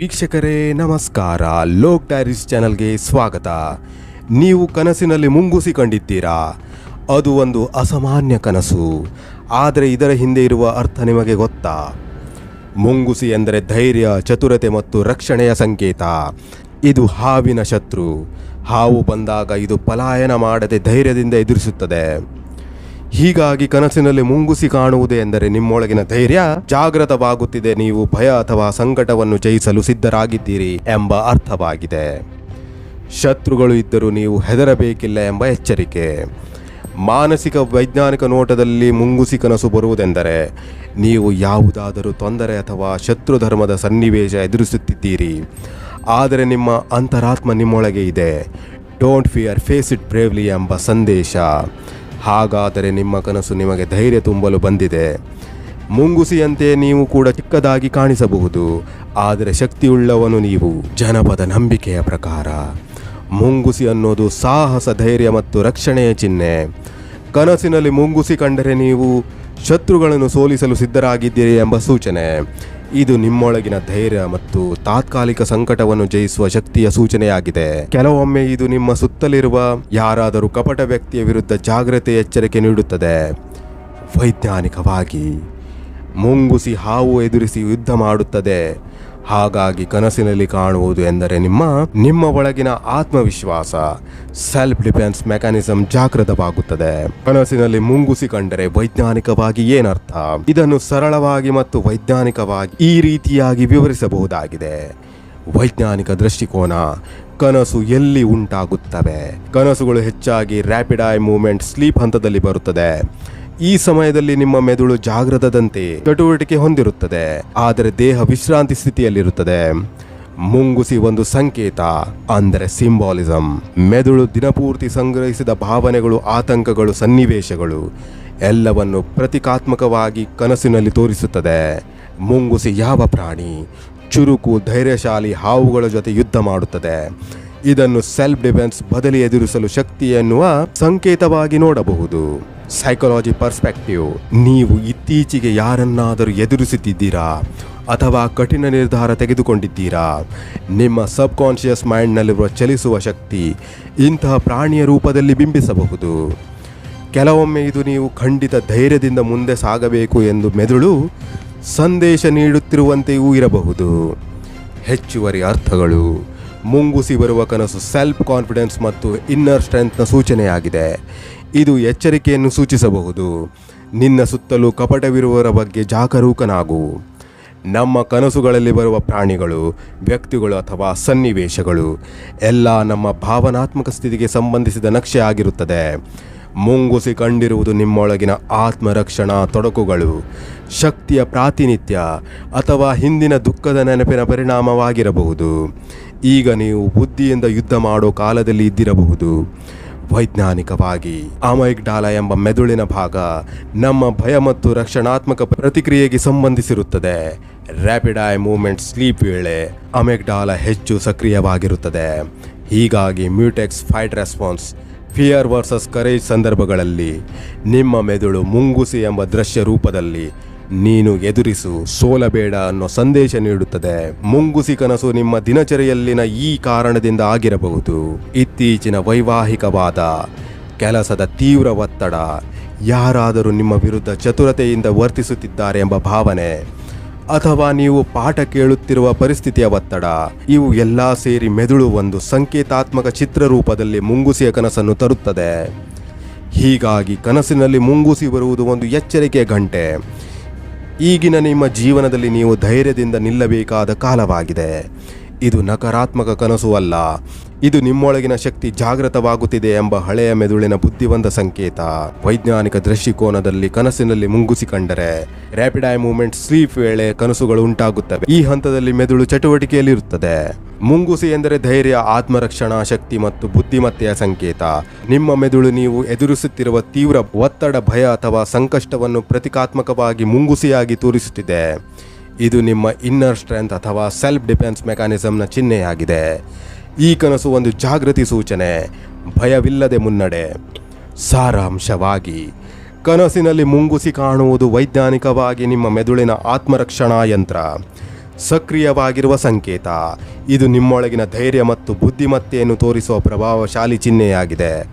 ವೀಕ್ಷಕರೇ, ನಮಸ್ಕಾರ. ಲೋಕ್ ಡೈರೀಸ್ ಚಾನಲ್ಗೆ ಸ್ವಾಗತ. ನೀವು ಕನಸಿನಲ್ಲಿ ಮುಂಗುಸಿ ಕಂಡಿದ್ದೀರಾ? ಅದು ಒಂದು ಅಸಾಮಾನ್ಯ ಕನಸು. ಆದರೆ ಇದರ ಹಿಂದೆ ಇರುವ ಅರ್ಥ ನಿಮಗೆ ಗೊತ್ತಾ? ಮುಂಗುಸಿ ಎಂದರೆ ಧೈರ್ಯ, ಚತುರತೆ ಮತ್ತು ರಕ್ಷಣೆಯ ಸಂಕೇತ. ಇದು ಹಾವಿನ ಶತ್ರು. ಹಾವು ಬಂದಾಗ ಇದು ಪಲಾಯನ ಮಾಡದೆ ಧೈರ್ಯದಿಂದ ಎದುರಿಸುತ್ತದೆ. ಹೀಗಾಗಿ ಕನಸಿನಲ್ಲಿ ಮುಂಗುಸಿ ಕಾಣುವುದೇ ಎಂದರೆ ನಿಮ್ಮೊಳಗಿನ ಧೈರ್ಯ. ಜಾಗೃತವಾಗುತ್ತಿದೆ ನೀವು ಭಯ ಅಥವಾ ಸಂಕಟವನ್ನು ಜಯಿಸಲು ಸಿದ್ಧರಾಗಿದ್ದೀರಿ ಎಂಬ ಅರ್ಥವಾಗಿದೆ. ಶತ್ರುಗಳು ಇದ್ದರೂ ನೀವು ಹೆದರಬೇಕಿಲ್ಲ ಎಂಬ ಎಚ್ಚರಿಕೆ. ಮಾನಸಿಕ ವೈಜ್ಞಾನಿಕ ನೋಟದಲ್ಲಿ ಮುಂಗುಸಿ ಕನಸು ಬರುವುದೆಂದರೆ ನೀವು ಯಾವುದಾದರೂ ತೊಂದರೆ ಅಥವಾ ಶತ್ರು ಧರ್ಮದ ಸನ್ನಿವೇಶ ಎದುರಿಸುತ್ತಿದ್ದೀರಿ. ಆದರೆ ನಿಮ್ಮ ಅಂತರಾತ್ಮ ನಿಮ್ಮೊಳಗೆ ಇದೆ. Don't fear face it bravely ಎಂಬ ಸಂದೇಶ. ಹಾಗಾದರೆ ನಿಮ್ಮ ಕನಸು ನಿಮಗೆ ಧೈರ್ಯ ತುಂಬಲು ಬಂದಿದೆ. ಮುಂಗುಸಿಯಂತೆ ನೀವು ಕೂಡ ಚಿಕ್ಕದಾಗಿ ಕಾಣಿಸಬಹುದು. ಆದರೆ ಶಕ್ತಿಯುಳ್ಳವನು ನೀವು, ಜನಪದ ನಂಬಿಕೆಯ ಪ್ರಕಾರ. ಮುಂಗುಸಿ ಅನ್ನೋದು ಸಾಹಸ, ಧೈರ್ಯ ಮತ್ತು ರಕ್ಷಣೆಯ ಚಿಹ್ನೆ. ಕನಸಿನಲ್ಲಿ ಮುಂಗುಸಿ ಕಂಡರೆ ನೀವು ಶತ್ರುಗಳನ್ನು ಸೋಲಿಸಲು ಸಿದ್ಧರಾಗಿದ್ದೀರಿ ಎಂಬ ಸೂಚನೆ. ಇದು ನಿಮ್ಮೊಳಗಿನ ಧೈರ್ಯ ಮತ್ತು ತಾತ್ಕಾಲಿಕ ಸಂಕಟವನ್ನು ಜಯಿಸುವ ಶಕ್ತಿಯ ಸೂಚನೆಯಾಗಿದೆ. ಕೆಲವೊಮ್ಮೆ ಇದು ನಿಮ್ಮ ಸುತ್ತಲಿರುವ ಯಾರಾದರೂ ಕಪಟ ವ್ಯಕ್ತಿಯ ವಿರುದ್ಧ ಜಾಗ್ರತೆ ಎಚ್ಚರಿಕೆ ನೀಡುತ್ತದೆ. ವೈಜ್ಞಾನಿಕವಾಗಿ, ಮುಂಗುಸಿ ಹಾವು ಎದುರಿಸಿ ಯುದ್ಧ ಮಾಡುತ್ತದೆ. ಹಾಗಾಗಿ ಕನಸಿನಲ್ಲಿ ಕಾಣುವುದು ಎಂದರೆ ನಿಮ್ಮ ನಿಮ್ಮ ಒಳಗಿನ ಆತ್ಮವಿಶ್ವಾಸ. ಸೆಲ್ಫ್ ಡಿಫೆನ್ಸ್ ಮೆಕ್ಯಾನಿಸಮ್ ಜಾಗೃತವಾಗುತ್ತದೆ. ಕನಸಿನಲ್ಲಿ ಮುಂಗುಸಿ ಕಂಡರೆ ವೈಜ್ಞಾನಿಕವಾಗಿ ಏನರ್ಥ? ಇದನ್ನು ಸರಳವಾಗಿ ಮತ್ತು ವೈಜ್ಞಾನಿಕವಾಗಿ ಈ ರೀತಿಯಾಗಿ ವಿವರಿಸಬಹುದಾಗಿದೆ. ವೈಜ್ಞಾನಿಕ ದೃಷ್ಟಿಕೋನ, ಕನಸು ಎಲ್ಲಿ ಉಂಟಾಗುತ್ತವೆ? ಕನಸುಗಳು ಹೆಚ್ಚಾಗಿ ರ್ಯಾಪಿಡ್ ಐ ಮೂವ್ಮೆಂಟ್ ಸ್ಲೀಪ್ ಹಂತದಲ್ಲಿ ಬರುತ್ತದೆ. ಈ ಸಮಯದಲ್ಲಿ ನಿಮ್ಮ ಮೆದುಳು ಜಾಗೃತದಂತೆ ಚಟುವಟಿಕೆ ಹೊಂದಿರುತ್ತದೆ. ಆದರೆ ದೇಹ ವಿಶ್ರಾಂತಿ ಸ್ಥಿತಿಯಲ್ಲಿರುತ್ತದೆ. ಮುಂಗುಸಿ ಒಂದು ಸಂಕೇತ, ಅಂದರೆ ಸಿಂಬಾಲಿಸಂ. ಮೆದುಳು ದಿನಪೂರ್ತಿ ಸಂಗ್ರಹಿಸಿದ ಭಾವನೆಗಳು, ಆತಂಕಗಳು, ಸನ್ನಿವೇಶಗಳು, ಎಲ್ಲವನ್ನು ಪ್ರತೀಕಾತ್ಮಕವಾಗಿ ಕನಸಿನಲ್ಲಿ ತೋರಿಸುತ್ತದೆ. ಮುಂಗುಸಿ ಯಾವ ಪ್ರಾಣಿ? ಚುರುಕು, ಧೈರ್ಯಶಾಲಿ ಹಾವುಗಳ ಜೊತೆ ಯುದ್ಧ ಮಾಡುತ್ತದೆ. ಇದನ್ನು ಸೆಲ್ಫ್ ಡಿಫೆನ್ಸ್ ಬದಲಿ ಎದುರಿಸಲು ಶಕ್ತಿ ಎನ್ನುವ ಸಂಕೇತವಾಗಿ ನೋಡಬಹುದು. ಸೈಕಾಲಜಿ ಪರ್ಸ್ಪೆಕ್ಟಿವ್ ನೀವು ಇತ್ತೀಚೆಗೆ ಯಾರನ್ನಾದರೂ ಎದುರಿಸುತ್ತಿದ್ದೀರಾ? ಅಥವಾ ಕಠಿಣ ನಿರ್ಧಾರ ತೆಗೆದುಕೊಂಡಿದ್ದೀರಾ? ನಿಮ್ಮ ಸಬ್ ಕಾನ್ಷಿಯಸ್ ಮೈಂಡ್ನಲ್ಲಿರುವ ಚಲಿಸುವ ಶಕ್ತಿ ಇಂತಹ ಪ್ರಾಣಿಯ ರೂಪದಲ್ಲಿ ಬಿಂಬಿಸಬಹುದು. ಕೆಲವೊಮ್ಮೆ ಇದು ನೀವು ಖಂಡಿತ ಧೈರ್ಯದಿಂದ ಮುಂದೆ ಸಾಗಬೇಕು ಎಂದು ಮೆದುಳು ಸಂದೇಶ ನೀಡುತ್ತಿರುವಂತೆಯೂ ಇರಬಹುದು. ಹೆಚ್ಚುವರಿ ಅರ್ಥಗಳು. ಮುಂಗುಸಿ ಬರುವ ಕನಸು ಸೆಲ್ಫ್ ಕಾನ್ಫಿಡೆನ್ಸ್ ಮತ್ತು ಇನ್ನರ್ ಸ್ಟ್ರೆಂತ್ನ ಸೂಚನೆಯಾಗಿದೆ. ಇದು ಎಚ್ಚರಿಕೆಯನ್ನು ಸೂಚಿಸಬಹುದು. ನಿನ್ನ ಸುತ್ತಲೂ ಕಪಟವಿರುವವರ ಬಗ್ಗೆ ಜಾಗರೂಕನಾಗು. ನಮ್ಮ ಕನಸುಗಳಲ್ಲಿ ಬರುವ ಪ್ರಾಣಿಗಳು, ವ್ಯಕ್ತಿಗಳು ಅಥವಾ ಸನ್ನಿವೇಶಗಳು, ಎಲ್ಲ ನಮ್ಮ ಭಾವನಾತ್ಮಕ ಸ್ಥಿತಿಗೆ ಸಂಬಂಧಿಸಿದ ನಕ್ಷೆ ಆಗಿರುತ್ತದೆ. ಮುಂಗುಸಿ ಕಂಡಿರುವುದು ನಿಮ್ಮೊಳಗಿನ ಆತ್ಮರಕ್ಷಣಾ ತೊಡಕುಗಳು, ಶಕ್ತಿಯ ಪ್ರಾತಿನಿಧ್ಯ ಅಥವಾ ಹಿಂದಿನ ದುಃಖದ ನೆನಪಿನ ಪರಿಣಾಮವಾಗಿರಬಹುದು. ಈಗ ನೀವು ಬುದ್ಧಿಯಿಂದ ಯುದ್ಧ ಮಾಡೋ ಕಾಲದಲ್ಲಿ ಇದ್ದಿರಬಹುದು. ವೈಜ್ಞಾನಿಕವಾಗಿ ಅಮೈಗ್ಡಾಲ ಎಂಬ ಮೆದುಳಿನ ಭಾಗ ನಮ್ಮ ಭಯ ಮತ್ತು ರಕ್ಷಣಾತ್ಮಕ ಪ್ರತಿಕ್ರಿಯೆಗೆ ಸಂಬಂಧಿಸಿರುತ್ತದೆ. ರ್ಯಾಪಿಡ್ ಐ ಮೂವ್ಮೆಂಟ್ ಸ್ಲೀಪ್ ವೇಳೆ ಅಮೆಗ್ಡಾಲ ಹೆಚ್ಚು ಸಕ್ರಿಯವಾಗಿರುತ್ತದೆ. ಹೀಗಾಗಿ mutex fight response fear versus courage ಸಂದರ್ಭಗಳಲ್ಲಿ ನಿಮ್ಮ ಮೆದುಳು ಮುಂಗುಸಿ ಎಂಬ ದೃಶ್ಯ ರೂಪದಲ್ಲಿ ನೀನು ಎದುರಿಸು. ಸೋಲಬೇಡ ಅನ್ನೋ ಸಂದೇಶ ನೀಡುತ್ತದೆ. ಮುಂಗುಸಿ ಕನಸು ನಿಮ್ಮ ದಿನಚರಿಯಲ್ಲಿನ ಈ ಕಾರಣದಿಂದ ಆಗಿರಬಹುದು. ಇತ್ತೀಚಿನ ವೈವಾಹಿಕವಾದ ಕೆಲಸದ ತೀವ್ರ ಒತ್ತಡ. ಯಾರಾದರೂ ನಿಮ್ಮ ವಿರುದ್ಧ ಚತುರತೆಯಿಂದ ವರ್ತಿಸುತ್ತಿದ್ದಾರೆ ಎಂಬ ಭಾವನೆ. ಅಥವಾ ನೀವು ಪಾಠ ಕೇಳುತ್ತಿರುವ ಪರಿಸ್ಥಿತಿಯ ಒತ್ತಡ. ಇವು ಎಲ್ಲ ಸೇರಿ ಮೆದುಳು ಒಂದು ಸಂಕೇತಾತ್ಮಕ ಚಿತ್ರರೂಪದಲ್ಲಿ ಮುಂಗುಸಿಯ ಕನಸನ್ನು ತರುತ್ತದೆ. ಹೀಗಾಗಿ ಕನಸಿನಲ್ಲಿ ಮುಂಗುಸಿ ಬರುವುದು ಒಂದು ಎಚ್ಚರಿಕೆಯ ಗಂಟೆ. ಈಗಿನ ನಿಮ್ಮ ಜೀವನದಲ್ಲಿ ನೀವು ಧೈರ್ಯದಿಂದ ನಿಲ್ಲಬೇಕಾದ ಕಾಲವಾಗಿದೆ. ಇದು ನಕಾರಾತ್ಮಕ ಕನಸು ಅಲ್ಲ. ಇದು ನಿಮ್ಮೊಳಗಿನ ಶಕ್ತಿ ಜಾಗೃತವಾಗುತ್ತಿದೆ ಎಂಬ ಹಳೆಯ ಮೆದುಳಿನ ಬುದ್ಧಿವಂತ ಸಂಕೇತ. ವೈಜ್ಞಾನಿಕ ದೃಷ್ಟಿಕೋನದಲ್ಲಿ ಕನಸಿನಲ್ಲಿ ಮುಂಗುಸಿ ಕಂಡರೆ ರ್ಯಾಪಿಡ್ ಐ ಮೂವ್ಮೆಂಟ್ ಸ್ಲೀಪ್ ವೇಳೆ ಕನಸುಗಳು ಉಂಟಾಗುತ್ತವೆ. ಈ ಹಂತದಲ್ಲಿ ಮೆದುಳು ಚಟುವಟಿಕೆಯಲ್ಲಿರುತ್ತದೆ. ಮುಂಗುಸಿ ಎಂದರೆ ಧೈರ್ಯ, ಆತ್ಮರಕ್ಷಣಾ ಶಕ್ತಿ ಮತ್ತು ಬುದ್ಧಿಮತ್ತೆಯ ಸಂಕೇತ. ನಿಮ್ಮ ಮೆದುಳು ನೀವು ಎದುರಿಸುತ್ತಿರುವ ತೀವ್ರ ಒತ್ತಡ, ಭಯ ಅಥವಾ ಸಂಕಷ್ಟವನ್ನು ಪ್ರತೀಕಾತ್ಮಕವಾಗಿ ಮುಂಗುಸಿಯಾಗಿ ತೋರಿಸುತ್ತಿದೆ. ಇದು ನಿಮ್ಮ ಇನ್ನರ್ ಸ್ಟ್ರೆಂತ್ ಅಥವಾ ಸೆಲ್ಫ್ ಡಿಫೆನ್ಸ್ ಮೆಕ್ಯಾನಿಸಮ್ನ ಚಿಹ್ನೆಯಾಗಿದೆ. ಈ ಕನಸು ಒಂದು ಜಾಗೃತಿ ಸೂಚನೆ. ಭಯವಿಲ್ಲದೆ ಮುನ್ನಡೆ. ಸಾರಾಂಶವಾಗಿ, ಕನಸಿನಲ್ಲಿ ಮುಂಗುಸಿ ಕಾಣುವುದು ವೈಜ್ಞಾನಿಕವಾಗಿ ನಿಮ್ಮ ಮೆದುಳಿನ ಆತ್ಮರಕ್ಷಣಾ ಯಂತ್ರ. ಸಕ್ರಿಯವಾಗಿರುವ ಸಂಕೇತ. ಇದು ನಿಮ್ಮೊಳಗಿನ ಧೈರ್ಯ ಮತ್ತು ಬುದ್ಧಿಮತ್ತೆಯನ್ನು ತೋರಿಸುವ ಪ್ರಭಾವಶಾಲಿ ಚಿಹ್ನೆಯಾಗಿದೆ.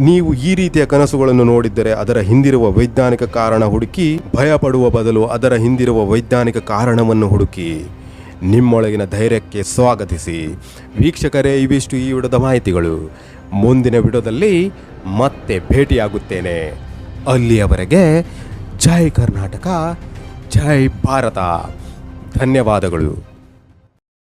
ನೀವು ಈ ರೀತಿಯ ಕನಸುಗಳನ್ನು ನೋಡಿದ್ದರೆ ಅದರ ಹಿಂದಿರುವ ವೈಜ್ಞಾನಿಕ ಕಾರಣ ಹುಡುಕಿ, ಭಯಪಡುವ ಬದಲು ಅದರ ಹಿಂದಿರುವ ವೈಜ್ಞಾನಿಕ ಕಾರಣವನ್ನು ಹುಡುಕಿ. ನಿಮ್ಮೊಳಗಿನ ಧೈರ್ಯಕ್ಕೆ ಸ್ವಾಗತಿಸಿ. ವೀಕ್ಷಕರೇ, ಇವಿಷ್ಟು ಈ ವಿಡದ ಮಾಹಿತಿಗಳು. ಮುಂದಿನ ವಿಡೋದಲ್ಲಿ ಮತ್ತೆ ಭೇಟಿಯಾಗುತ್ತೇನೆ. ಅಲ್ಲಿಯವರೆಗೆ ಜೈ ಕರ್ನಾಟಕ, ಜೈ ಭಾರತ. ಧನ್ಯವಾದಗಳು.